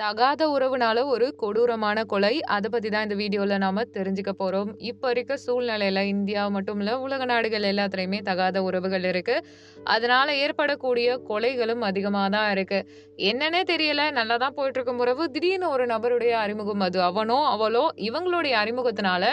தகாத உறவுனால ஒரு கொடூரமான கொலை. அதை பற்றி தான் இந்த வீடியோவில் நாம் தெரிஞ்சுக்க போகிறோம் இப்போ இருக்க சூழ்நிலையில் இந்தியா மட்டும் இல்லை உலக நாடுகள் எல்லாத்துலேயுமே தகாத உறவுகள் இருக்குது அதனால் ஏற்படக்கூடிய கொலைகளும் அதிகமாக தான் இருக்குது என்னன்னே தெரியல. நல்லா தான் போயிட்டுருக்கும் உறவு. திடீர்னு ஒரு நபருடைய அறிமுகம் அது அவனோ, அவளோ இவங்களுடைய அறிமுகத்தினால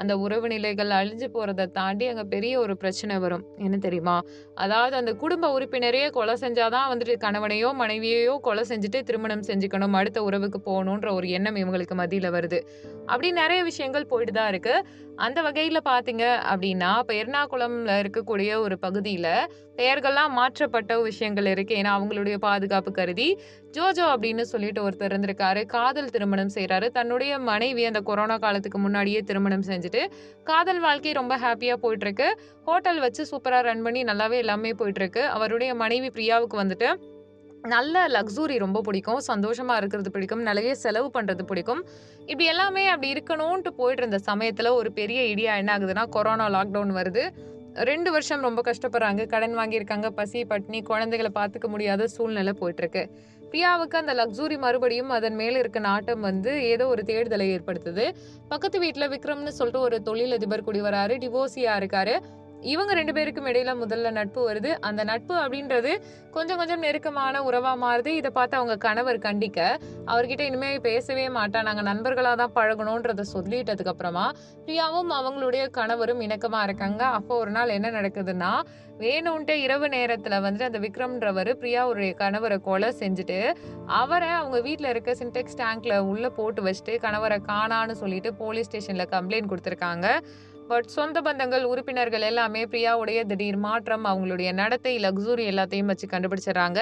அந்த உறவு நிலைகள் அழிஞ்சு போகிறத தாண்டி அங்கே பெரிய ஒரு பிரச்சனை வரும். என்ன தெரியுமா? அதாவது அந்த குடும்ப உறுப்பினரையே கொலை செஞ்சாதான் வந்துட்டு கணவனையோ, மனைவியையோ கொலை செஞ்சுட்டு திருமணம் செஞ்சுக்கணும். அடுத்த உறவுக்கு போகணுன்ற ஒரு எண்ணம் இவங்களுக்கு மதியில் வருது. அப்படி நிறைய விஷயங்கள் போயிட்டு தான் இருக்கு. அந்த வகையில் பார்த்தீங்க அப்படின்னா, இப்போ எர்ணாகுளம்ல இருக்கக்கூடிய ஒரு பகுதியில் பெயர்கள்லாம் மாற்றப்பட்ட விஷயங்கள் இருக்கு. ஏன்னா, அவங்களுடைய பாதுகாப்பு கருதி ஜோஜோ அப்படின்னு சொல்லிட்டு ஒருத்தர் இருந்திருக்காரு. காதல் திருமணம் செய்கிறாரு தன்னுடைய மனைவி அந்த கொரோனா காலத்துக்கு முன்னாடியே திருமணம் செஞ்சுட்டு, காதல் வாழ்க்கை ரொம்ப ஹாப்பியாக போயிட்டுருக்கு. ஹோட்டல் வச்சு சூப்பராக ரன் பண்ணி நல்லாவே எல்லாமே போயிட்டுருக்கு. அவருடைய மனைவி பிரியாவுக்கு வந்துட்டு நல்ல லக்ஸூரி ரொம்ப பிடிக்கும். சந்தோஷமாக இருக்கிறது பிடிக்கும். நிறைய செலவு பண்ணுறது பிடிக்கும். இப்படி எல்லாமே அப்படி இருக்கணுன்ட்டு போயிட்டு இருந்த சமயத்தில் ஒரு பெரிய ஐடியா என்ன ஆகுதுன்னா, கொரோனா லாக்டவுன் வருது. ரெண்டு வருஷம் ரொம்ப கஷ்டப்படுறாங்க. கடன் வாங்கியிருக்காங்க. பசி, பட்டினி, குழந்தைகளை பார்த்துக்க முடியாத சூழ்நிலை போயிட்டுருக்கு. பிரியாவுக்கு அந்த லக்ஸூரி மறுபடியும் அதன் மேலே இருக்க நாட்டம் வந்து ஏதோ ஒரு தேடுதலை ஏற்படுத்துது. பக்கத்து வீட்டில் விக்ரம்னு சொல்லிட்டு ஒரு தொழிலதிபர் குடி வராரு. டிவோர்ஸியாக இருக்காரு. இவங்க ரெண்டு பேருக்கும் இடையில முதல்ல நட்பு வருது. அந்த நட்பு அப்படின்றது கொஞ்சம் கொஞ்சம் நெருக்கமான உறவா மாறுது. இதை பார்த்து அவங்க கணவர் கண்டிக்க, அவர்கிட்ட இனிமே பேசவே மாட்டா நாங்க நண்பர்களா தான் பழகணுன்றத சொல்லிட்டதுக்கு அப்புறமா, பிரியாவும் அவங்களுடைய கணவரும் இணக்கமா இருக்காங்க. அப்போ ஒரு நாள் என்ன நடக்குதுன்னா, வேணுன்ட்டே இரவு நேரத்துல வந்துட்டு அந்த விக்ரம்ன்றவரு பிரியாவுடைய கணவரை கொலை செஞ்சுட்டு, அவரை அவங்க வீட்டில் இருக்க சின்டெக்ஸ் டேங்க்ல உள்ள போட்டு வச்சுட்டு, கணவரை காணான்னு சொல்லிட்டு போலீஸ் ஸ்டேஷன்ல கம்ப்ளைண்ட் கொடுத்துருக்காங்க பட் சொந்த பந்தங்கள், உறுப்பினர்கள் எல்லாமே பிரியாவுடைய திடீர் மாற்றம், அவங்களுடைய நடத்தை, லக்ஸூரி எல்லாத்தையும் வச்சு கண்டுபிடிச்சிடுறாங்க.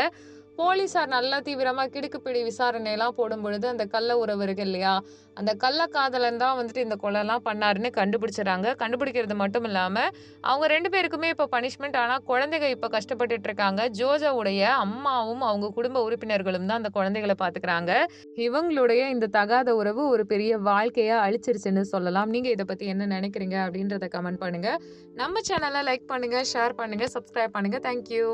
போலீஸார் நல்லா தீவிரமா கிடுக்குப்பிடி விசாரணைலாம் போடும்பொழுது, அந்த கள்ள உறவு இருக்கு இல்லையா? அந்த கள்ள காதலன் தான் வந்துட்டு இந்த கொலைலாம் பண்ணாருன்னு கண்டுபிடிச்சுறாங்க. கண்டுபிடிக்கிறது மட்டும் இல்லாம, அவங்க ரெண்டு பேருக்குமே இப்போ பனிஷ்மெண்ட் ஆனா குழந்தைங்க இப்போ கஷ்டப்பட்டுட்டு இருக்காங்க. ஜோஜாவுடைய அம்மாவும், அவங்க குடும்ப உறுப்பினர்களும் தான் அந்த குழந்தைகளை பார்த்துக்கிறாங்க. இவங்களுடைய இந்த தகாத உறவு ஒரு பெரிய வாழ்க்கையாக அழிச்சிருச்சுன்னு சொல்லலாம். நீங்க இதை பத்தி என்ன நினைக்கிறீங்க அப்படின்றத கமெண்ட் பண்ணுங்க. நம்ம சேனலை லைக் பண்ணுங்க, ஷேர் பண்ணுங்க, சப்ஸ்கிரைப் பண்ணுங்க. Thank you.